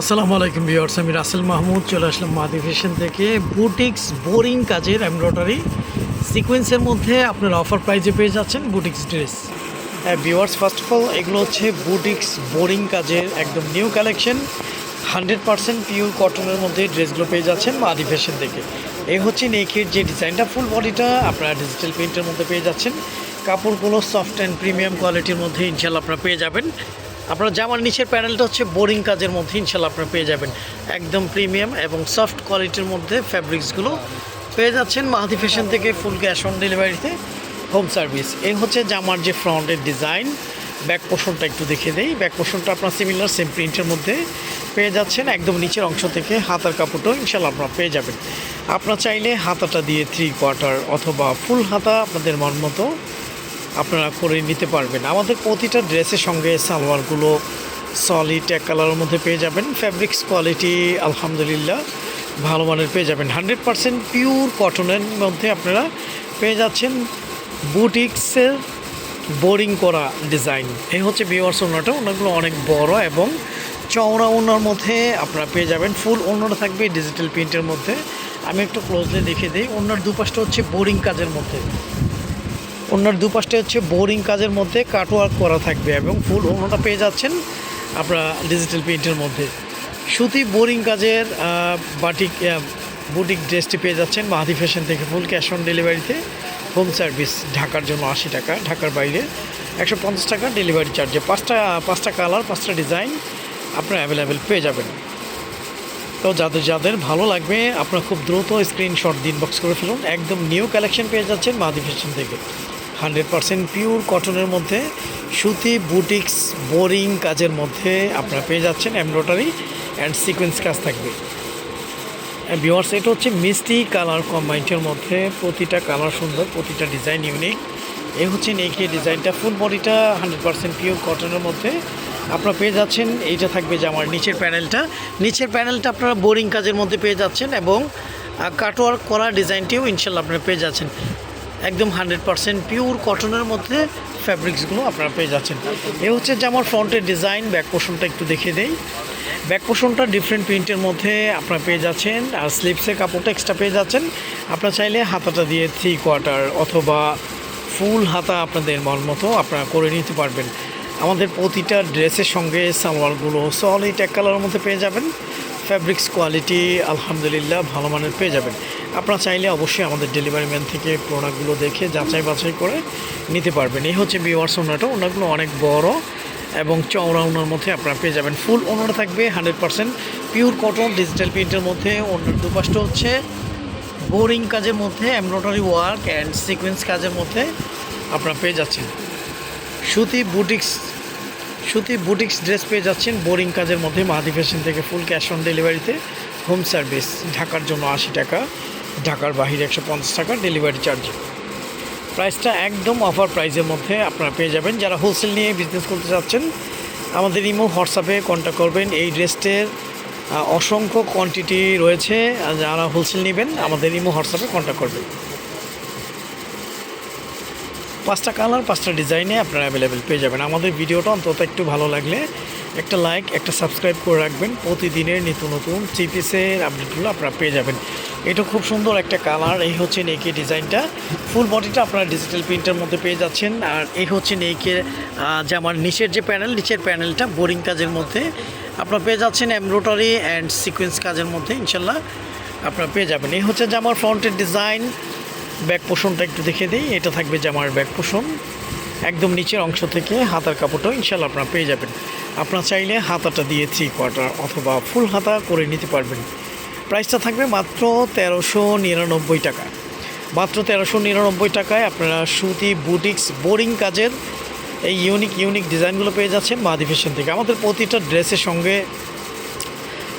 আসসালামু আলাইকুম ভিউয়ার্স, আমি রাসেল মাহমুদ, চলে আসলাম মাদি ফ্যাশন থেকে। বুটিক্স বোরিং কাজের এমব্রয়ডারি। সিকোয়েন্সের মধ্যে আপনার অফার প্রাইজে পেয়ে যাচ্ছেন বুটিক্স ড্রেস। হ্যাঁ ভিউয়ার্স ফার্স্ট অফ অল এগুলো হচ্ছে বুটিক্স বোরিং কাজের একদম new collection hundred percent pure কটনের মধ্যে ড্রেসগুলো পেয়ে যাচ্ছেন মাদি ফ্যাশন থেকে। এই হচ্ছে নেকের যে ডিজাইনটা ফুল বডিটা আপনারা ডিজিটাল প্রিন্টের মধ্যে পেয়ে যাচ্ছেন। কাপড়গুলো সফট অ্যান্ড প্রিমিয়াম কোয়ালিটির মধ্যে ইনশাল্লাহ আপনারা পেয়ে যাবেন। আপনার জামার নিচের প্যানেলটা হচ্ছে বোরিং কাজের মধ্যে ইনশাল্লাহ আপনারা পেয়ে যাবেন। একদম প্রিমিয়াম এবং সফট কোয়ালিটির মধ্যে ফ্যাব্রিক্সগুলো পেয়ে যাচ্ছেন মাহাদি ফ্যাশন থেকে ফুল ক্যাশ অন ডেলিভারিতে হোম সার্ভিস এই হচ্ছে জামার যে ফ্রন্টের ডিজাইন ব্যাক পোর্শনটা একটু দেখে দেই। ব্যাক পোর্শনটা আপনার সিমিলার সেম প্রিন্টের মধ্যে পেয়ে যাচ্ছেন। একদম নিচের অংশ থেকে হাতার কাপড়টাও ইনশাল্লাহ আপনারা পেয়ে যাবেন। আপনার চাইলে হাতাটা দিয়ে থ্রি কোয়ার্টার অথবা ফুল হাতা আপনাদের মন মতো আপনারা করে নিতে পারবেন। আমাদের প্রতিটা ড্রেসের সঙ্গে সালোয়ারগুলো সলিড এক কালারের মধ্যে পেয়ে যাবেন। ফ্যাব্রিক্স কোয়ালিটি আলহামদুলিল্লাহ ভালো মানের পেয়ে যাবেন। হান্ড্রেড পারসেন্ট পিওর কটনের মধ্যে আপনারা পেয়ে যাচ্ছেন বুটিক্সের বোরিং করা ডিজাইন এই হচ্ছে বিওয়ার্স ওনাটা। ওনাগুলো অনেক বড় এবং চওড়া ওনার মধ্যে আপনারা পেয়ে যাবেন। ফুল ওনাটা থাকবে ডিজিটাল প্রিন্টের মধ্যে। আমি একটু ক্লোজলি দেখে দিই। ওনার দুপাশটা হচ্ছে বোরিং কাজের মধ্যে। ওনার দুপাশটা হচ্ছে বোরিং কাজের মধ্যে কাটওয়ার্ক করা থাকবে এবং ফুল ওনাটা পেয়ে যাচ্ছেন আপনারা ডিজিটাল প্রিন্টের মধ্যে। সুতি বোরিং কাজের বাটিক বুটিক ড্রেসটি পেয়ে যাচ্ছেন মাহাদি ফ্যাশন থেকে ফুল ক্যাশ অন ডেলিভারিতে হোম সার্ভিস ঢাকার জন্য আশি টাকা, ঢাকার বাইরে একশো পঞ্চাশ টাকা ডেলিভারি চার্জে পাঁচটা পাঁচটা কালার পাঁচটা ডিজাইন আপনারা অ্যাভেলেবেল পেয়ে যাবেন। তো যাদের যাদের ভালো লাগবে, আপনারা খুব দ্রুত স্ক্রিনশট দিন বক্স করে ফেলুন। একদম নিউ কালেকশন পেয়ে যাচ্ছেন মাহাদি ফ্যাশন থেকে। হান্ড্রেড পারসেন্ট পিওর কটনের মধ্যে সুতি, বুটিক্স, বোরিং কাজের মধ্যে আপনারা পেয়ে যাচ্ছেন এমব্রয়ডারি অ্যান্ড সিকোয়েন্স কাজ থাকবে। ভিওয়ার্স এটা হচ্ছে মিষ্টি কালার কম্বাইন্ডের মধ্যে প্রতিটা কালার সুন্দর, প্রতিটা ডিজাইন ইউনিক এই হচ্ছে নেকি ডিজাইনটা ফুল বডিটা হান্ড্রেড পারসেন্ট পিওর কটনের মধ্যে আপনারা পেয়ে যাচ্ছেন। এইটা থাকবে যে আমার নিচের প্যানেলটা। নিচের প্যানেলটা আপনারা বোরিং কাজের মধ্যে পেয়ে যাচ্ছেন এবং কাটওয়ার্ক করা ডিজাইনটিও ইনশাল্লাহ আপনারা পেয়ে যাচ্ছেন। একদম হান্ড্রেড পারসেন্ট পিওর কটনের মধ্যে ফ্যাব্রিক্সগুলো আপনারা পেয়ে যাচ্ছেন। এ হচ্ছে যে আমার ফ্রন্টের ডিজাইন, ব্যাক পোর্শনটা একটু দেখে দেই। ব্যাক পোর্শনটা ডিফারেন্ট প্রিন্টের মধ্যে আপনারা পেয়ে যাচ্ছেন আর স্লিপসের কাপড়টা এক্সট্রা পেয়ে যাচ্ছেন। আপনারা চাইলে হাতাটা দিয়ে থ্রি কোয়ার্টার অথবা ফুল হাতা আপনাদের মন মতো আপনারা করে নিতে পারবেন। আমাদের প্রতিটা ড্রেসের সঙ্গে সালোয়ারগুলো সলিড এক কালারের মধ্যে পেয়ে যাবেন। ফ্যাব্রিক্স কোয়ালিটি আলহামদুলিল্লাহ ভালো মানের পেয়ে যাবেন। আপনারা চাইলে অবশ্যই আমাদের ডেলিভারি ম্যান থেকে প্রোডাক্টগুলো দেখে যাচাই বাছাই করে নিতে পারবেন। এই হচ্ছে বিওয়ার্স ওনাটা। ওনাগুলো অনেক বড় এবং চওড়া ওনার মধ্যে আপনারা পেয়ে যাবেন। ফুল ওনার থাকবে hundred percent. Pure cotton digital প্রিন্টের মধ্যে ওনার দুপাশটা হচ্ছে বোরিং কাজের মধ্যে এমব্রয়ডারি ওয়ার্ক অ্যান্ড সিকোয়েন্স কাজের মধ্যে আপনারা পেয়ে যাচ্ছেন। সুতি বুটিক্স সুতি বুটিক্স ড্রেস পেয়ে যাচ্ছেন। বোরিং কাজের মধ্যে মাহাদি ফ্যাশন থেকে ফুল ক্যাশ অন ডেলিভারিতে হোম সার্ভিস। ঢাকার জন্য আশি টাকা, ঢাকার বাহিরে একশো পঞ্চাশ টাকা ডেলিভারি চার্জ। প্রাইসটা একদম অফার প্রাইসের মধ্যে আপনারা পেয়ে যাবেন। যারা হোলসেল নিয়ে বিজনেস করতে চাচ্ছেন, আমাদের ইমো হোয়াটসঅ্যাপে কন্ট্যাক্ট করবেন। এই ড্রেসটের অসংখ্য কোয়ান্টিটি রয়েছে। যারা হোলসেল নেবেন, আমাদের ইমো হোয়াটসঅ্যাপে কন্ট্যাক্ট করবেন। পাঁচটা কালার, পাঁচটা ডিজাইনে আপনারা অ্যাভেলেবেল পেয়ে যাবেন। আমাদের ভিডিওটা অন্তত একটু ভালো লাগলে একটা লাইক একটা সাবস্ক্রাইব করে রাখবেন। প্রতিদিনের নিত্য নতুন থ্রি পিসের আপডেটগুলো আপনারা পেয়ে যাবেন। এটা খুব সুন্দর একটা কালার এই হচ্ছে নেকি ডিজাইনটা ফুল বডিটা আপনারা ডিজিটাল প্রিন্টের মধ্যে পেয়ে যাচ্ছেন। আর এই হচ্ছে নেকের যে আমার নিচের যে প্যানেল নিচের প্যানেলটা বোরিং কাজের মধ্যে আপনারা পেয়ে যাচ্ছেন এমব্রয়ডারি অ্যান্ড সিকোয়েন্স কাজের মধ্যে, ইনশাল্লাহ আপনারা পেয়ে যাবেন। এই হচ্ছে যে আমার ফ্রন্টের ডিজাইন ব্যাক পোষণটা একটু দেখে দিই। এটা থাকবে জামার ব্যাক পোষণ একদম নিচের অংশ থেকে হাতার কাপড়টাও ইনশাল্লাহ আপনারা পেয়ে যাবেন। আপনারা চাইলে হাতাটা দিয়ে থ্রি কোয়ার্টার অথবা ফুল হাতা করে নিতে পারবেন। প্রাইসটা থাকবে মাত্র তেরোশো নিরানব্বই টাকা। মাত্র তেরোশো নিরানব্বই টাকায় আপনারা সুতি, বুটিক্স, বোরিং কাজের এই ইউনিক ইউনিক ডিজাইনগুলো পেয়ে যাচ্ছেন মাদি ফ্যাশন থেকে। আমাদের প্রতিটা ড্রেসের সঙ্গে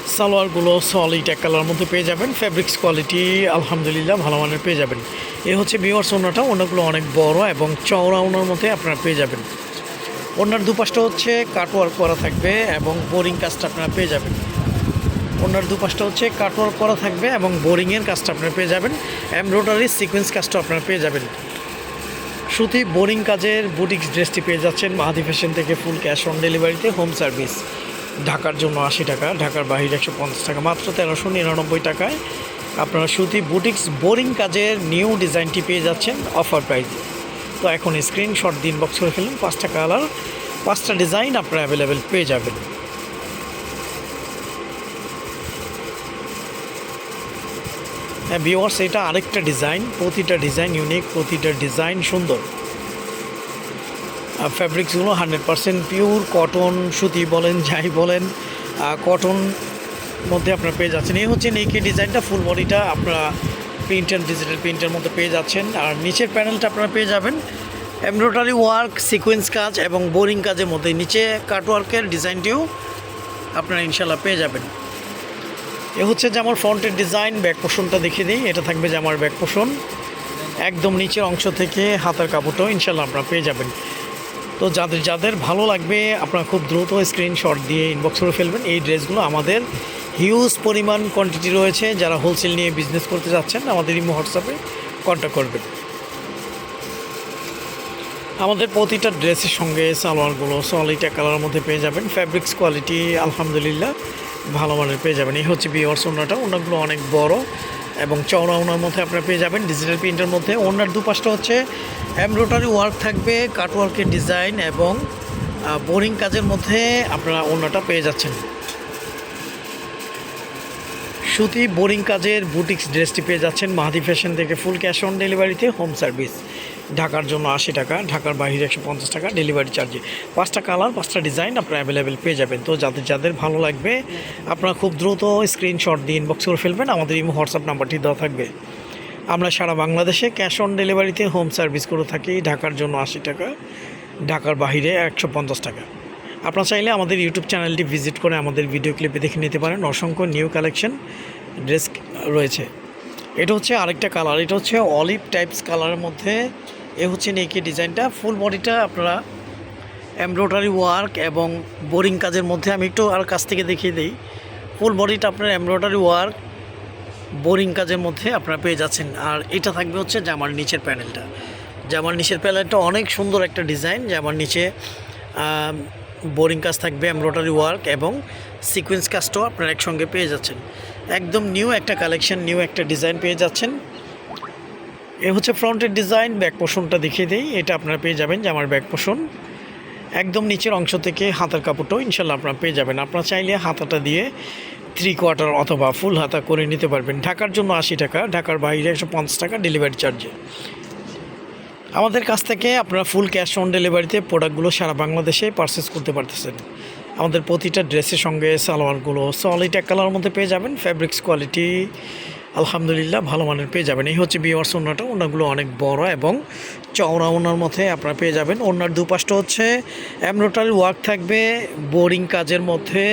সালোয়ারগুলো সলিড এক কালার মধ্যে পেয়ে যাবেন। ফ্যাব্রিক্স কোয়ালিটি আলহামদুলিল্লাহ ভালো মানের পেয়ে যাবেন। এ হচ্ছে বিওয়ার্স ওনাটা। ওনাগুলো অনেক বড় এবং চওড়া ওনার মধ্যে আপনারা পেয়ে যাবেন। ওনার দুপাশটা হচ্ছে কাটওয়ার্ক করা থাকবে এবং বোরিং কাজটা আপনারা পেয়ে যাবেন। ওনার দুপাশটা হচ্ছে কাটওয়ার্ক করা থাকবে এবং বোরিংয়ের কাজটা আপনারা পেয়ে যাবেন। এমব্রয়ডারি সিকোয়েন্স কাজটা আপনারা পেয়ে যাবেন। সুতি বোরিং কাজের বুটিক্স ড্রেসটি পেয়ে যাচ্ছেন। মাহাদি ফ্যাশন থেকে ফুল ক্যাশ অন ডেলিভারিতে হোম সার্ভিস ঢাকার জন্য আশি টাকা, ঢাকার বাহিরে একশো পঞ্চাশ টাকা। মাত্র তেরোশো নিরানব্বই টাকায় আপনারা সুতি বুটিক্স, বোরিং কাজের নিউ ডিজাইনটি পেয়ে যাচ্ছেন অফার প্রাইজে তো এখন স্ক্রিনশট দিন বক্স করে ফেলুন, পাঁচটা কালার, পাঁচটা ডিজাইন আপনারা অ্যাভেলেবেল পেয়ে যাবেন। হ্যাঁ বিওয়ার্স এটা আরেকটা ডিজাইন, প্রতিটা ডিজাইন ইউনিক প্রতিটা ডিজাইন সুন্দর। ফ্যাব্রিক্সগুলো হান্ড্রেড পারসেন্ট পিওর কটন সুতি বলেন, যাই বলেন কটন মধ্যে আপনারা পেয়ে যাচ্ছেন। এই হচ্ছে নেকি ডিজাইনটা ফুল বডিটা আপনারা প্রিন্ট অ্যান্ড ডিজিটাল প্রিন্টের মধ্যে পেয়ে যাচ্ছেন। আর নিচের প্যানেলটা আপনারা পেয়ে যাবেন। এমব্রয়ডারি ওয়ার্ক সিকোয়েন্স কাজ এবং বোরিং কাজের মধ্যে। নিচে কাটওয়ার্কের ডিজাইনটিও আপনারা ইনশাল্লাহ পেয়ে যাবেন। এ হচ্ছে যে আমার ফ্রন্টের ডিজাইন ব্যাক পোষণটা দেখিয়ে দিই। এটা থাকবে যে আমার ব্যাক পোষণ একদম নিচের অংশ থেকে হাতার কাপড়টাও ইনশাল্লাহ আপনারা পেয়ে যাবেন। তো যাদের যাদের ভালো লাগবে, আপনারা খুব দ্রুত স্ক্রিনশট দিয়ে ইনবক্স করে ফেলবেন। এই ড্রেসগুলো আমাদের হিউজ পরিমাণ কোয়ান্টিটি রয়েছে। যারা হোলসেল নিয়ে বিজনেস করতে যাচ্ছেন, আমাদের ইমো হোয়াটসঅ্যাপে কন্ট্যাক্ট করবেন। আমাদের প্রতিটা ড্রেসের সঙ্গে সালোয়ারগুলো সলিটা কালারের মধ্যে পেয়ে যাবেন। ফ্যাব্রিক্স কোয়ালিটি আলহামদুলিল্লাহ, ভালো মানের পেয়ে যাবেন। এই হচ্ছে বিওয়ার্স ওনাটা ওনাগুলো অনেক বড়। এবং চওড়া ওনার মধ্যে আপনারা পেয়ে যাবেন ডিজিটাল প্রিন্টের মধ্যে। ওনার দুপাশটা হচ্ছে এমব্রয়ডারি ওয়ার্ক থাকবে কাটওয়ার্কের ডিজাইন এবং বোরিং কাজের মধ্যে আপনারা ওনাটা পেয়ে যাচ্ছেন। সুতি বোরিং কাজের বুটিক্স ড্রেসটি পেয়ে যাচ্ছেন। মাহাদি ফ্যাশন থেকে ফুল ক্যাশ অন ডেলিভারিতে হোম সার্ভিস ঢাকার জন্য আশি টাকা, ঢাকার বাইরে একশো পঞ্চাশ টাকা ডেলিভারি চার্জে পাঁচটা কালার পাঁচটা ডিজাইন আপনারা অ্যাভেলেবেল পেয়ে যাবেন। তো যাদের যাদের ভালো লাগবে, আপনারা খুব দ্রুত স্ক্রিনশট দিয়ে ইনবক্স করে ফেলবেন। আমাদের এই হোয়াটসঅ্যাপ নাম্বারটি দেওয়া থাকবে। আমরা সারা বাংলাদেশে ক্যাশ অন ডেলিভারিতে হোম সার্ভিস করে থাকি। ঢাকার জন্য আশি টাকা, ঢাকার বাইরে একশো পঞ্চাশ টাকা। আপনারা চাইলে আমাদের ইউটিউব চ্যানেলটি ভিজিট করে আমাদের ভিডিও ক্লিপে দেখে নিতে পারেন। অসংখ্য নিউ কালেকশন ড্রেস রয়েছে। এটা হচ্ছে আরেকটা কালার এটা হচ্ছে অলিভ টাইপস কালারের মধ্যে। এ হচ্ছে নেকি ডিজাইনটা ফুল বডিটা আপনারা এমব্রয়ডারি ওয়ার্ক এবং বোরিং কাজের মধ্যে আমি একটু আর কাছ থেকে দেখিয়ে দিই। ফুল বডিটা আপনার এমব্রয়ডারি ওয়ার্ক বোরিং কাজের মধ্যে আপনারা পেয়ে যাচ্ছেন। আর এটা থাকবে হচ্ছে জামার নিচের প্যানেলটা জামার নিচের প্যানেলটা অনেক সুন্দর একটা ডিজাইন জামার নিচে বোরিং কাজ থাকবে এমব্রয়ডারি ওয়ার্ক এবং সিকোয়েন্স কাজটাও আপনারা একসঙ্গে পেয়ে যাচ্ছেন। একদম নিউ একটা কালেকশন, নিউ একটা ডিজাইন পেয়ে যাচ্ছেন। এ হচ্ছে ফ্রন্টের ডিজাইন, ব্যাক পোষণটা দেখিয়ে দিই। এটা আপনারা পেয়ে যাবেন যে আমার ব্যাক পোষণ। একদম নিচের অংশ থেকে হাতার কাপড়টাও ইনশাল্লাহ আপনারা পেয়ে যাবেন। আপনারা চাইলে হাতাটা দিয়ে থ্রি কোয়ার্টার অথবা ফুল হাতা করে নিতে পারবেন। ঢাকার জন্য আশি টাকা, ঢাকার বাইরে একশো পঞ্চাশ টাকা ডেলিভারি চার্জে আমাদের কাছ থেকে আপনারা ফুল ক্যাশ অন ডেলিভারিতে প্রোডাক্টগুলো সারা বাংলাদেশে পারচেস করতে পারতেছেন। আমাদের প্রতিটা ড্রেসের সঙ্গে সালোয়ারগুলো সলিড এক কালার মধ্যে পেয়ে যাবেন ফ্যাব্রিক্স কোয়ালিটি আলহামদুলিল্লাহ ভালো মানের পেয়ে যাবেন। এই হচ্ছে বিওয়ার্স ওনাটা, ওনাগুলো অনেক বড় এবং চওড়া ওনার মধ্যে আপনারা পেয়ে যাবেন। ওনার দুপাশটা হচ্ছে এমব্রয়ডারি ওয়ার্ক থাকবে বোরিং কাজের মধ্যে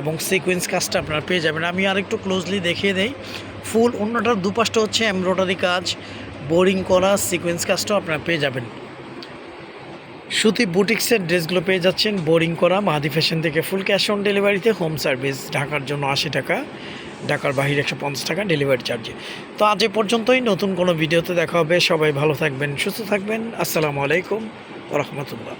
এবং সিকোয়েন্স কাজটা আপনারা পেয়ে যাবেন। আমি আরেকটু ক্লোজলি দেখিয়ে দেই, ফুল অন্যটার দুপাশটা হচ্ছে এমব্রয়ডারি কাজ বোরিং করা সিকোয়েন্স কাজটাও আপনারা পেয়ে যাবেন। সুতি বুটিক্সের ড্রেসগুলো পেয়ে যাচ্ছেন বোরিং করা মাহাদি ফ্যাশন থেকে ফুল ক্যাশ অন ডেলিভারিতে হোম সার্ভিস। ঢাকার জন্য আশি টাকা, ঢাকার বাহিরে একশো পঞ্চাশ টাকা ডেলিভারি চার্জে। তো আজ এ পর্যন্তই, নতুন কোনো ভিডিওতে দেখা হবে। সবাই ভালো থাকবেন, সুস্থ থাকবেন। আসসালামু আলাইকুম রহমতুল্লাহ।